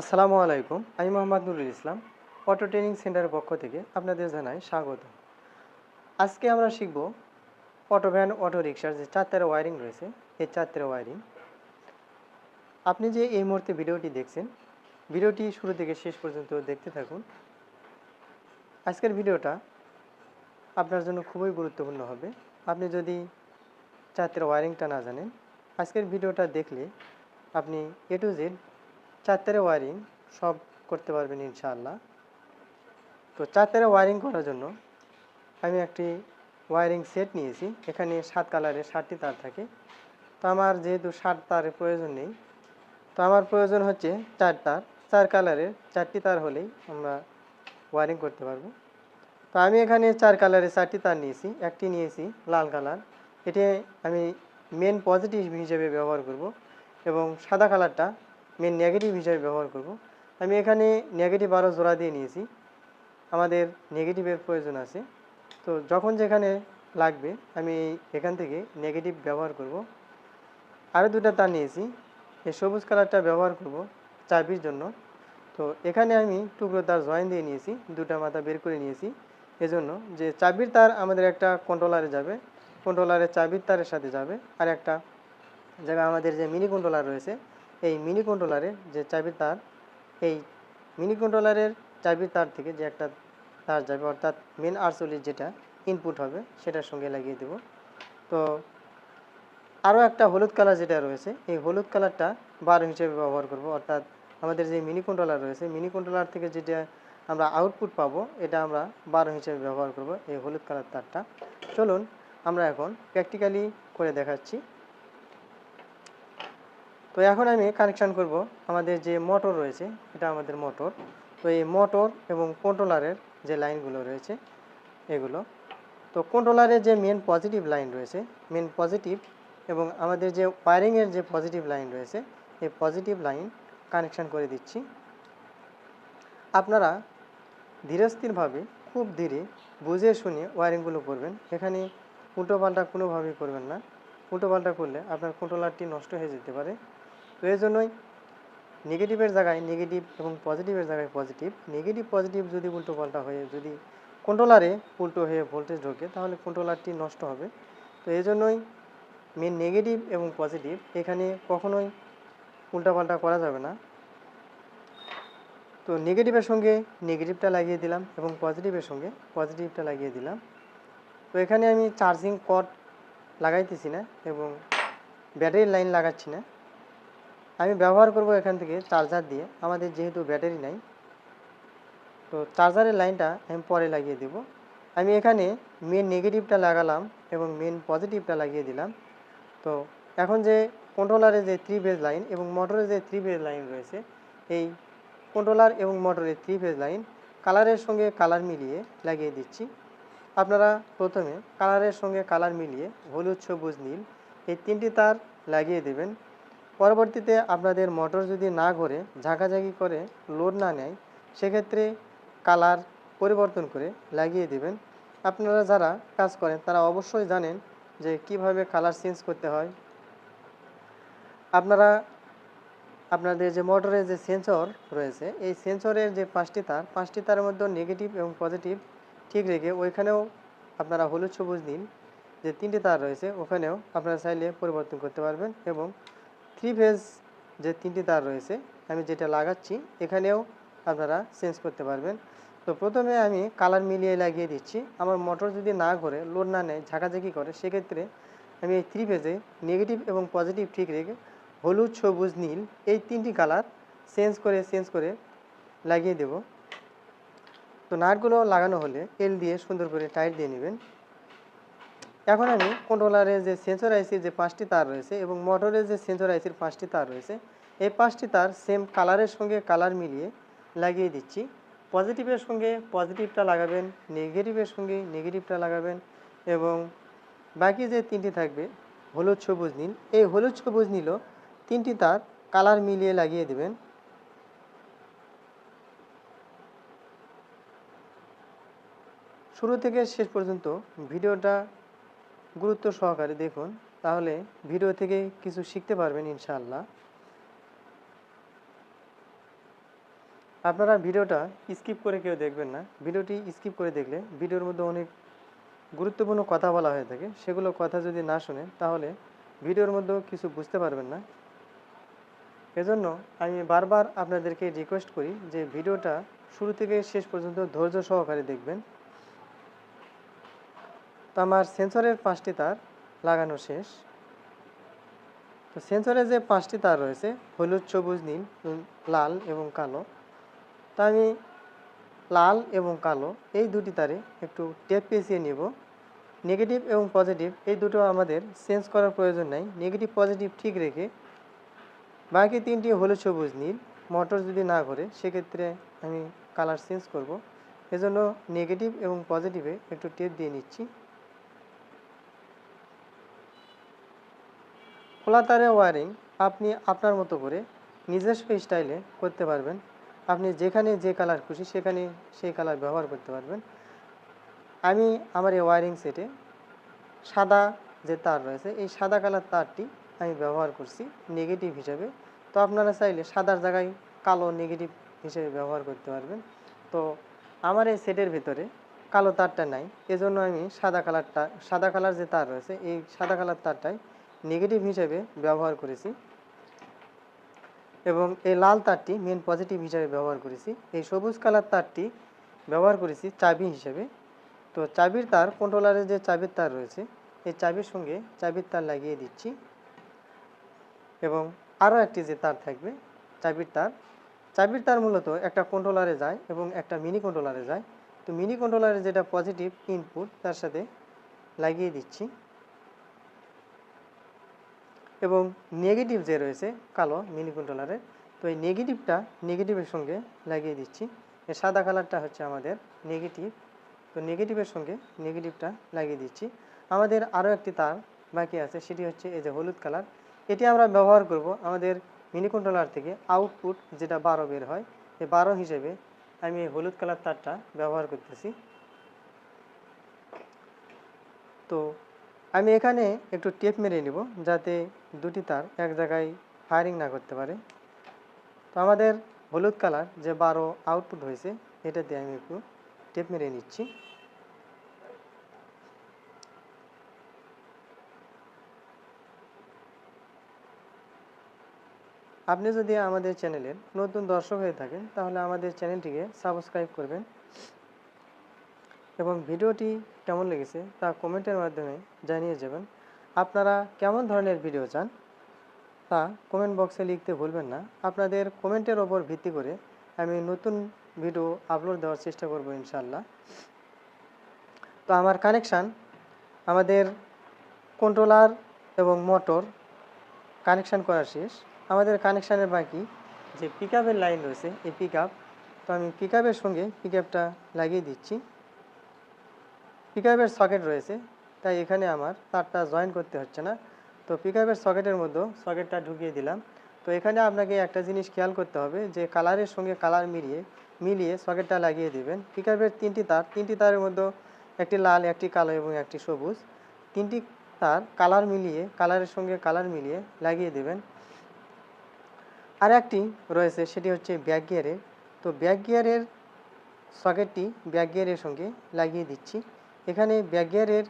আসসালামু আলাইকুম, আমি মোহাম্মদ নুরুল ইসলাম, অটো ট্রেনিং সেন্টারের পক্ষ থেকে আপনাদের জানাই স্বাগত। আজকে আমরা শিখব অটো ভ্যান, অটো রিক্সার যে চারটার ওয়ারিং রয়েছে, এই চারটার ওয়ারিং। আপনি যে এই মুহূর্তে ভিডিওটি দেখছেন, ভিডিওটি শুরু থেকে শেষ পর্যন্ত দেখতে থাকুন। আজকের ভিডিওটা আপনার জন্য খুবই গুরুত্বপূর্ণ হবে। আপনি যদি চারটের ওয়ারিংটা না জানেন, আজকের ভিডিওটা দেখলে আপনি এ টু জেড চারটারে ওয়ারিং সব করতে পারবেন ইনশাআল্লাহ। তো চারটারে ওয়ারিং করার জন্য আমি একটি ওয়ারিং সেট নিয়েছি। এখানে সাত কালারের সাতটি তার থাকে। তো আমার যেহেতু সাত তারের প্রয়োজন নেই, তো আমার প্রয়োজন হচ্ছে চার তার। চার কালারের চারটি তার হলেই আমরা ওয়ারিং করতে পারব। তো আমি এখানে চার কালারের চারটি তার নিয়েছি। একটি নিয়েছি লাল কালার। এটি আমি মেন পজিটিভ হিসেবে ব্যবহার করব এবং সাদা কালারটা মেন নেগেটিভ হিসাবে ব্যবহার করব। আমি এখানে নেগেটিভ আরও জোড়া দিয়ে নিয়েছি। আমাদের নেগেটিভের প্রয়োজন আছে। তো যখন যেখানে লাগবে, আমি এখান থেকে নেগেটিভ ব্যবহার করব। আরও দুটা তার নিয়েছি। এই সবুজ কালারটা ব্যবহার করব চাবির জন্য। তো এখানে আমি টুকরো তার জয়েন দিয়ে নিয়েছি। দুটা মাথা বের করে নিয়েছি। এজন্য যে চাবির তার আমাদের একটা কন্ট্রোলারে যাবে। কন্ট্রোলারে চাবির তারের সাথে যাবে। আর একটা জায়গা আমাদের যে মিনি কন্ট্রোলার রয়েছে এই মিনি কন্ট্রোলারের যে চাবির তার, এই মিনি কন্ট্রোলারের চাবির তার থেকে যে একটা তার যাবে, অর্থাৎ মেন আরসলির যেটা ইনপুট হবে, সেটার সঙ্গে লাগিয়ে দেব। তো আরও একটা হলুদ কালার যেটা রয়েছে, এই হলুদ কালারটা বার হিসেবে ব্যবহার করব। অর্থাৎ আমাদের যে মিনি কন্ট্রোলার রয়েছে মিনি কন্ট্রোলার থেকে যেটা আমরা আউটপুট পাবো, এটা আমরা বারো হিসেবে ব্যবহার করব, এই হলুদ কালার তারটা। চলুন আমরা এখন প্র্যাকটিক্যালি করে দেখাচ্ছি। তো এখন আমি কানেকশান করব আমাদের যে মোটর রয়েছে, এটা আমাদের মোটর তো এই মোটর এবং কন্ট্রোলারের যে লাইনগুলো রয়েছে, এগুলো। তো কন্ট্রোলারের যে মেন পজিটিভ লাইন রয়েছে মেন পজিটিভ এবং আমাদের যে ওয়ারিংয়ের যে পজিটিভ লাইন রয়েছে, এই পজিটিভ লাইন কানেকশান করে দিচ্ছি। আপনারা ধীরস্থিরভাবে, খুব ধীরে বুঝে শুনে ওয়ারিংগুলো করবেন। এখানে উল্টোপাল্টা কোনোভাবেই করবেন না। উল্টোপাল্টা করলে আপনার কন্ট্রোলারটি নষ্ট হয়ে যেতে পারে। তো এই জন্যই নেগেটিভের জায়গায় নেগেটিভ এবং পজিটিভের জায়গায় পজিটিভ নেগেটিভ পজিটিভ যদি উল্টো পাল্টা হয়ে, যদি কন্ট্রোলারে উল্টো হয়ে ভোল্টেজ ঢোকে, তাহলে কন্ট্রোলারটি নষ্ট হবে। তো এই জন্যই মেন নেগেটিভ এবং পজিটিভ এখানে কখনোই উল্টাপাল্টা করা যাবে না। তো নেগেটিভের সঙ্গে নেগেটিভটা লাগিয়ে দিলাম এবং পজিটিভের সঙ্গে পজিটিভটা লাগিয়ে দিলাম। তো এখানে আমি চার্জিং কট লাগাইতেছি না এবং ব্যাটারির লাইন লাগাচ্ছি না। আমি ব্যবহার করব এখান থেকে চার্জার দিয়ে। আমাদের যেহেতু ব্যাটারি নাই, তো চার্জারের লাইনটা আমি পরে লাগিয়ে দেব। আমি এখানে মেন নেগেটিভটা লাগালাম এবং মেন পজিটিভটা লাগিয়ে দিলাম। তো এখন যে কন্ট্রোলারের যে থ্রি ফেজ লাইন এবং মোটরের যে থ্রি ফেজ লাইন রয়েছে, এই কন্ট্রোলার এবং মোটরের থ্রি ফেজ লাইন কালারের সঙ্গে কালার মিলিয়ে লাগিয়ে দিচ্ছি। আপনারা প্রথমে কালারের সঙ্গে কালার মিলিয়ে হলুদ, সবুজ, নীল এই তিনটি তার লাগিয়ে দেবেন। পরবর্তীতে আপনাদের মোটর যদি না ঘোরে, ঝাঁকাঝাঁকি করে লোড না নেয়, সেক্ষেত্রে কালার পরিবর্তন করে লাগিয়ে দেবেন। আপনারা যারা কাজ করেন, তারা অবশ্যই জানেন যে কীভাবে কালার চেঞ্জ করতে হয়। আপনারা, আপনাদের যে মোটরের যে সেন্সর রয়েছে, এই সেন্সরের যে পাঁচটি তার, পাঁচটি তারের মধ্যে নেগেটিভ এবং পজিটিভ ঠিক রেখে ওইখানেও আপনারা হলুদ সবুজ দিন যে তিনটি তার রয়েছে, ওখানেও আপনারা চাইলে পরিবর্তন করতে পারবেন এবং থ্রি ফেজ যে তিনটি তার রয়েছে, আমি যেটা লাগাচ্ছি, এখানেও আপনারা চেঞ্জ করতে পারবেন। তো প্রথমে আমি কালার মিলিয়ে লাগিয়ে দিচ্ছি। আমার মোটর যদি না ঘোরে লোড না নেয়, ঝাঁকাঝাঁকি করে, সেক্ষেত্রে আমি এই থ্রি ফেজে নেগেটিভ এবং পজিটিভ ঠিক রেখে হলুদ, সবুজ, নীল এই তিনটি কালার চেঞ্জ করে চেঞ্জ করে লাগিয়ে দেব। তো নাটগুলো লাগানো হলে তেল দিয়ে সুন্দর করে টাইট দিয়ে নেবেন। এখন আমি কন্ট্রোলারের যে সেন্সর আইসির যে পাঁচটি তার রয়েছে এবং মোটরের যে সেন্সর আইসির পাঁচটি তার রয়েছে, এই পাঁচটি তার সেম কালারের সঙ্গে কালার মিলিয়ে লাগিয়ে দিচ্ছি। পজিটিভের সঙ্গে পজিটিভটা লাগাবেন নেগেটিভের সঙ্গে নেগেটিভটা লাগাবেন এবং বাকি যে তিনটি থাকবে, হলুদ, সবুজ, নীল, এই হলুদ, সবুজ নীলও তিনটি তার কালার মিলিয়ে লাগিয়ে দেবেন। শুরু থেকে শেষ পর্যন্ত ভিডিওটা গুরুত্ব সহকারে দেখুন, তাহলে ভিডিও থেকে কিছু শিখতে পারবেন ইনশাআল্লাহ। আপনারা ভিডিওটা স্কিপ করে কেউ দেখবেন না। ভিডিওটি স্কিপ করে দেখলে ভিডিওর মধ্যে অনেক গুরুত্বপূর্ণ কথা বলা হয়ে থাকে। সেগুলো কথা যদি না শুনেন, তাহলে ভিডিওর মধ্যেও কিছু বুঝতে পারবেন না। এজন্য আমি বারবার আপনাদেরকে রিকোয়েস্ট করি যে ভিডিওটা শুরু থেকে শেষ পর্যন্ত ধৈর্য সহকারে দেখবেন। আমার সেন্সরের পাঁচটি তার লাগানো শেষ। তো সেন্সরে যে পাঁচটি তার রয়েছে, হলুদ, সবুজ, নীল লাল এবং কালো, তা আমি লাল এবং কালো, এই দুটি তারে একটু টেপ পেঁচিয়ে নেব। নেগেটিভ এবং পজিটিভ, এই দুটো আমাদের চেঞ্জ করার প্রয়োজন নাই। নেগেটিভ, পজিটিভ ঠিক রেখে বাকি তিনটি হলুদ, সবুজ, নীল, মোটর যদি না ঘোরে, সেক্ষেত্রে আমি কালার চেঞ্জ করব। এজন্য নেগেটিভ এবং পজিটিভে একটু টেপ দিয়ে নিচ্ছি। খোলা তারে ওয়ারিং আপনি আপনার মতো করে নিজস্ব স্টাইলে করতে পারবেন। আপনি যেখানে যে কালার খুশি সেখানে সেই কালার ব্যবহার করতে পারবেন। আমি আমার এই ওয়ারিং সেটে সাদা যে তার রয়েছে, এই সাদা কালার তারটি আমি ব্যবহার করছি নেগেটিভ হিসাবে। তো আপনারা চাইলে সাদার জায়গায় কালো নেগেটিভ হিসেবে ব্যবহার করতে পারবেন। তো আমার এই সেটের ভিতরে কালো তারটা নাই। এজন্য আমি সাদা কালারটা, সাদা কালার যে তার রয়েছে, এই সাদা কালার তারটাই নেগেটিভ হিসেবে ব্যবহার করেছি। এবং এই লাল তারটি মেন পজিটিভ হিসেবে ব্যবহার করেছি। এই সবুজ কালার তারটি ব্যবহার করেছি চাবি হিসেবে। তো চাবির তার কন্ট্রোলারের যে চাবির তার রয়েছে, এই চাবির সঙ্গে চাবির তার লাগিয়ে দিচ্ছি। এবং আরও একটি যে তার থাকবে, চাবির তার। চাবির তার মূলত একটা কন্ট্রোলারে যায় এবং একটা মিনি কন্ট্রোলারে যায়। তো মিনি কন্ট্রোলারে যেটা পজিটিভ ইনপুট তার সাথে লাগিয়ে দিচ্ছি। এবং নেগেটিভ যে রয়েছে, কালো মিনি কন্ট্রোলারে তো এই নেগেটিভটা নেগেটিভের সঙ্গে লাগিয়ে দিচ্ছি। এই সাদা কালারটা হচ্ছে আমাদের নেগেটিভ তো নেগেটিভের সঙ্গে নেগেটিভটা লাগিয়ে দিচ্ছি। আমাদের আরও একটি তার বাকি আছে, সেটি হচ্ছে এই যে হলুদ কালার এটি আমরা ব্যবহার করব আমাদের মিনি কন্ট্রোলার থেকে আউটপুট যেটা বারো বের হয়, এই বারো হিসেবে আমি এই হলুদ কালার তারটা ব্যবহার করতেছি। তো আমি এখানে একটু টেপ মেরে নিব যাতে দুটি তার এক জায়গায় ফায়ারিং না করতে পারে। তো আমাদের হলুদ কালার যে বারো আউটপুট হয়েছে এটা দিয়ে আমি একটু টেপ মেরে নিচ্ছি। আপনি যদি আমাদের চ্যানেলের নতুন দর্শক হয়ে থাকেন, তাহলে আমাদের চ্যানেলটিকে সাবস্ক্রাইব করবেন। এবং ভিডিওটি কেমন লেগেছে তা কমেন্টের মাধ্যমে জানিয়ে যাবেন। আপনারা কেমন ধরনের ভিডিও চান তা কমেন্ট বক্সে লিখতে ভুলবেন না। আপনাদের কমেন্টের ওপর ভিত্তি করে আমি নতুন ভিডিও আপলোড দেওয়ার চেষ্টা করব ইনশাল্লাহ তো আমার কানেকশান, আমাদের কন্ট্রোলার এবং মোটর কানেকশান করা শেষ। আমাদের কানেকশানের বাকি যে পিক লাইন রয়েছে, এই পিক তো আমি পিক সঙ্গে পিক লাগিয়ে দিচ্ছি। পিক সকেট রয়েছে, তাই এখানে আমার তারটা জয়েন করতে হচ্ছে না। তো পিকআপের সকেটের মধ্যে সকেটটা ঢুকিয়ে দিলাম। তো এখানে আপনাকে একটা জিনিস খেয়াল করতে হবে যে কালারের সঙ্গে কালার মিলিয়ে মিলিয়ে সকেটটা লাগিয়ে দেবেন। পিকআপের তিনটি তার, তিনটি তারের মধ্যে একটি লাল, একটি কালো এবং একটি সবুজ। তিনটি তার কালার মিলিয়ে, কালারের সঙ্গে কালার মিলিয়ে লাগিয়ে দেবেন। আর একটি রয়েছে, সেটি হচ্ছে ব্যাক গিয়ারের তো ব্যাক গিয়ারের সকেটটি ব্যাক গিয়ারের সঙ্গে লাগিয়ে দিচ্ছি। এখানে ব্যাক গিয়ারের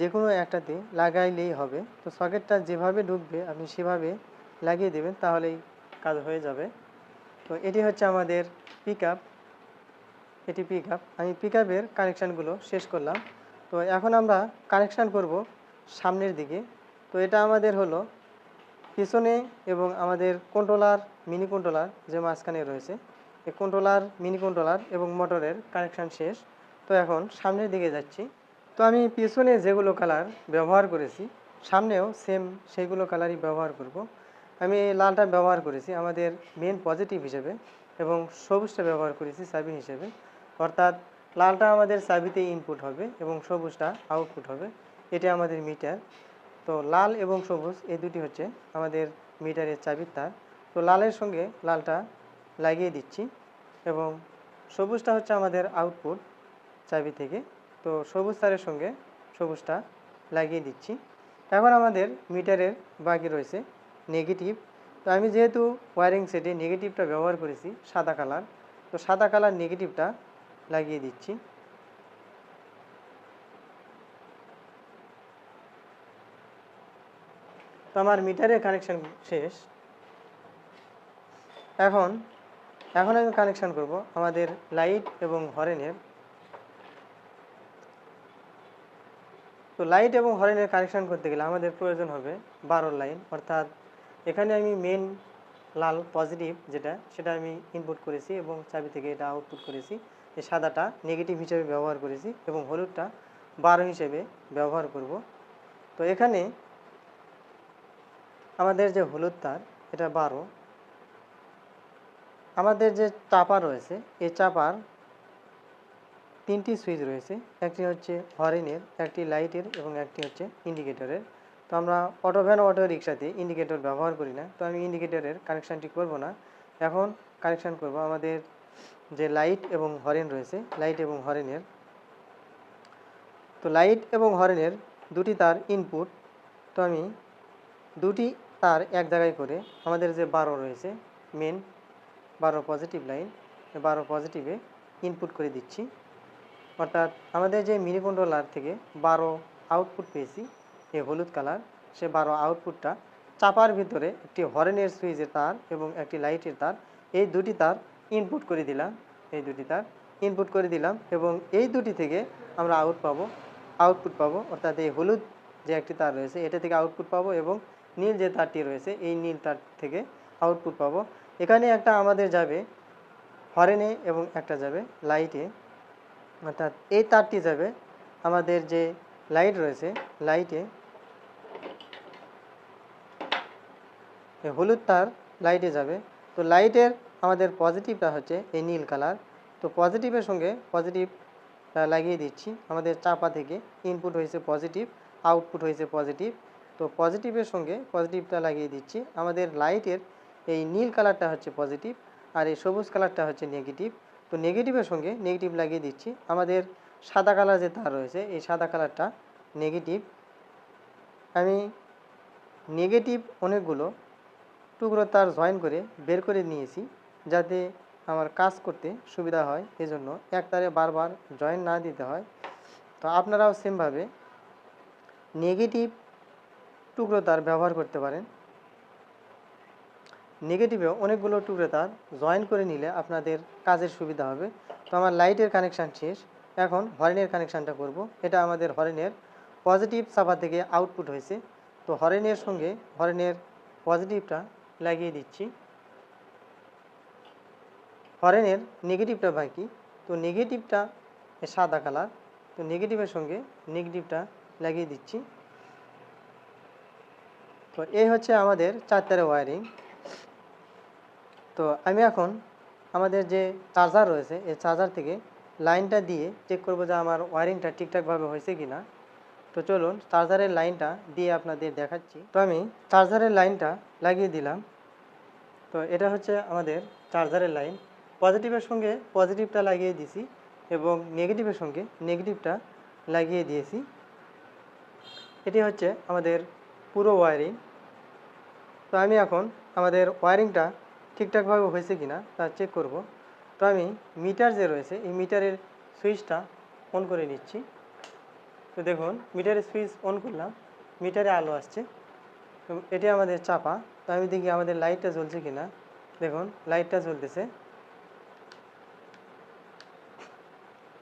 যে কোনো একটাতে লাগাইলেই হবে। তো সকেটটা যেভাবে ঢুকবে আপনি সেভাবে লাগিয়ে দেবেন, তাহলেই কাজ হয়ে যাবে। তো এটি হচ্ছে আমাদের পিক এটি পিক আমি পিক আপের কানেকশানগুলো শেষ করলাম। তো এখন আমরা কানেকশান করব সামনের দিকে। তো এটা আমাদের হলো পিছনে এবং আমাদের কন্ট্রোলার মিনি কন্ট্রোলার যে মাঝখানে রয়েছে। এই কন্ট্রোলার মিনি কন্ট্রোলার এবং মোটরের কানেকশান শেষ। তো এখন সামনের দিকে যাচ্ছি। তো আমি পিছনে যেগুলো কালার ব্যবহার করেছি, সামনেও সেম সেইগুলো কালারই ব্যবহার করব। আমি লালটা ব্যবহার করেছি আমাদের মেন পজিটিভ হিসেবে এবং সবুজটা ব্যবহার করেছি চাবি হিসেবে। অর্থাৎ লালটা আমাদের চাবিতে ইনপুট হবে এবং সবুজটা আউটপুট হবে। এটা আমাদের মিটার তো লাল এবং সবুজ এই দুটি হচ্ছে আমাদের মিটারের চাবির তার। তো লালের সঙ্গে লালটা লাগিয়ে দিচ্ছি এবং সবুজটা হচ্ছে আমাদের আউটপুট চাবি থেকে। তো সবুজ তারের সঙ্গে সবুজটা লাগিয়ে দিচ্ছি। এখন আমাদের মিটারের বাকি রয়েছে নেগেটিভ। তো আমি যেহেতু ওয়ারিং সেটে নেগেটিভটা ব্যবহার করেছি, সাদা কালার, তো সাদা কালার নেগেটিভটা লাগিয়ে দিচ্ছি। তো আমার মিটারের কানেকশন শেষ। এখন এখন আমি কানেকশন করব আমাদের লাইট এবং হরেনের তো লাইট এবং হরেনের কানেকশন করতে গেলে আমাদের প্রয়োজন হবে বারো লাইন অর্থাৎ এখানে আমি মেন লাল পজিটিভ যেটা, সেটা আমি ইনপুট করেছি এবং চাবি থেকে এটা আউটপুট করেছি। এই সাদাটা নেগেটিভ হিসেবে ব্যবহার করেছি এবং হলুদটা বারো হিসেবে ব্যবহার করব। তো এখানে আমাদের যে হলুদ তার, এটা বারো। আমাদের যে চাপা রয়েছে, এই চাপার তিনটি সুইচ রয়েছে, একটি হচ্ছে হরেনের একটি লাইটের এবং একটি হচ্ছে ইন্ডিকেটরের। তো আমরা অটো ভ্যান অটো রিক্সাতে ইন্ডিকেটর ব্যবহার করি না, তো আমি ইন্ডিকেটরের কানেকশানটি করব না। এখন কানেকশান করব, আমাদের যে লাইট এবং হরেন রয়েছে, লাইট এবং হরেনের তো লাইট এবং হরেনের দুটি তার ইনপুট তো আমি দুটি তার এক জায়গায় করে আমাদের যে বারো রয়েছে মেন বারো পজিটিভ লাইন বারো পজিটিভে ইনপুট করে দিচ্ছি। অর্থাৎ আমাদের যে মিনি কন্ট্রোলার থেকে বারো আউটপুট পেয়েছি, এই হলুদ কালার সে বারো আউটপুটটা চাপার ভিতরে একটি হরেনের সুইচের তার এবং একটি লাইটের তার, এই দুটি তার ইনপুট করে দিলাম, এই দুটি তার ইনপুট করে দিলাম এবং এই দুটি থেকে আমরা আউট পাবো আউটপুট পাবো, অর্থাৎ এই হলুদ যে একটি তার রয়েছে, এটা থেকে আউটপুট পাবো এবং নীল যে তারটি রয়েছে, এই নীল তার থেকে আউটপুট পাবো। এখানে একটা আমাদের যাবে হরেনে এবং একটা যাবে লাইটে অর্থাৎ এই তারটি যাবে। আমাদের যে লাইট রয়েছে লাইটে হলুদ তার লাইটে যাবে। তো লাইটের আমাদের পজিটিভটা হচ্ছে এই নীল কালার তো পজিটিভের সঙ্গে পজিটিভ লাগিয়ে দিচ্ছি। আমাদের চাপা থেকে ইনপুট হয়েছে পজিটিভ আউটপুট হয়েছে পজিটিভ তো পজিটিভের সঙ্গে পজিটিভটা লাগিয়ে দিচ্ছি। আমাদের লাইটের এই নীল কালারটা হচ্ছে পজিটিভ আর এই সবুজ কালারটা হচ্ছে নেগেটিভ তো নেগেটিভের সঙ্গে নেগেটিভ লাগিয়ে দিচ্ছি। আমাদের সাদা কালার যে তার রয়েছে, এই সাদা কালারটা নেগেটিভ আমি নেগেটিভ অনেকগুলো টুকরো তার জয়েন করে বের করে নিয়েছি, যাতে আমার কাজ করতে সুবিধা হয়। এজন্য এক তারে বারবার জয়েন না দিতে হয়। তো আপনারাও সেমভাবে নেগেটিভ টুকরো তার ব্যবহার করতে পারেন। নেগেটিভে অনেকগুলো টুকরো তার জয়েন করে নিলে আপনাদের কাজের সুবিধা হবে। তো আমার লাইটের কানেকশান শেষ। এখন হরেনের কানেকশানটা করব। এটা আমাদের হরেনের পজিটিভ চাপা থেকে আউটপুট হয়েছে। তো হরেনের সঙ্গে হরেনের পজিটিভটা লাগিয়ে দিচ্ছি। হরেনের নেগেটিভটা বাকি। তো নেগেটিভটা সাদা কালার তো নেগেটিভের সঙ্গে নেগেটিভটা লাগিয়ে দিচ্ছি। তো এই হচ্ছে আমাদের চারটারে ওয়ারিং তো আমি এখন আমাদের যে চার্জার রয়েছে, এই চার্জার থেকে লাইনটা দিয়ে চেক করব যে আমার ওয়ারিংটা ঠিকঠাকভাবে হয়েছে কি না তো চলুন চার্জারের লাইনটা দিয়ে আপনাদের দেখাচ্ছি। তো আমি চার্জারের লাইনটা লাগিয়ে দিলাম। তো এটা হচ্ছে আমাদের চার্জারের লাইন। পজিটিভের সঙ্গে পজিটিভটা লাগিয়ে দিয়েছি এবং নেগেটিভের সঙ্গে নেগেটিভটা লাগিয়ে দিয়েছি। এটি হচ্ছে আমাদের পুরো ওয়ারিং। তো আমি এখন আমাদের ওয়ারিংটা ঠিকঠাকভাবে হয়েছে কিনা তা চেক করব। তো আমি মিটার যে রয়েছে, এই মিটারের সুইচটা অন করে নিচ্ছি। তো দেখুন মিটারের সুইচ অন করলাম মিটারে আলো আসছে। তো এটি আমাদের চাপা। তো আমি দেখি আমাদের লাইটটা জ্বলছে কিনা। দেখুন লাইটটা জ্বলতেছে।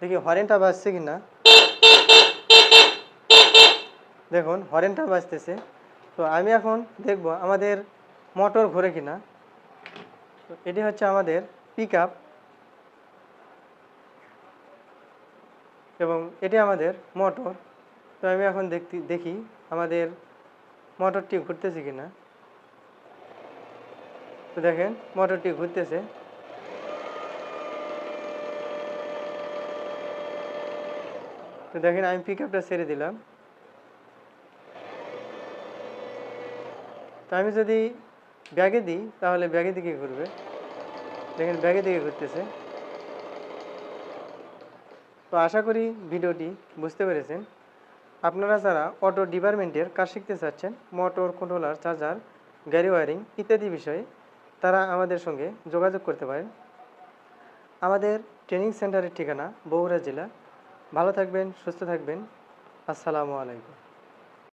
দেখি হরেনটা বাজছে কিনা। দেখুন হরেনটা বাজতেছে। তো আমি এখন দেখব আমাদের মোটর ঘোরে কিনা। এটি হচ্ছে আমাদের পিক এবং এটি আমাদের মোটর তো আমি এখন দেখতে, দেখি আমাদের মোটরটি ঘুরতেছে কিনা। তো দেখেন মোটরটি ঘুরতেছে। তো দেখেন, আমি পিক আপটা ছেড়ে দিলাম। তো আমি যদি ব্যাগে দিই, তাহলে ব্যাগে দিকে ঘুরবে। দেখেন ব্যাগে দিকে ঘুরতেছে। তো আশা করি ভিডিওটি বুঝতে পেরেছেন। আপনারা যারা অটো ডিপার্টমেন্টের কাজ শিখতে চাচ্ছেন, মোটর, কন্ট্রোলার, চার্জার, গাড়ি ওয়ারিং ইত্যাদি বিষয়ে, তারা আমাদের সঙ্গে যোগাযোগ করতে পারেন। আমাদের ট্রেনিং সেন্টারের ঠিকানা বগুড়া জেলা। ভালো থাকবেন, সুস্থ থাকবেন। আসসালামু আলাইকুম।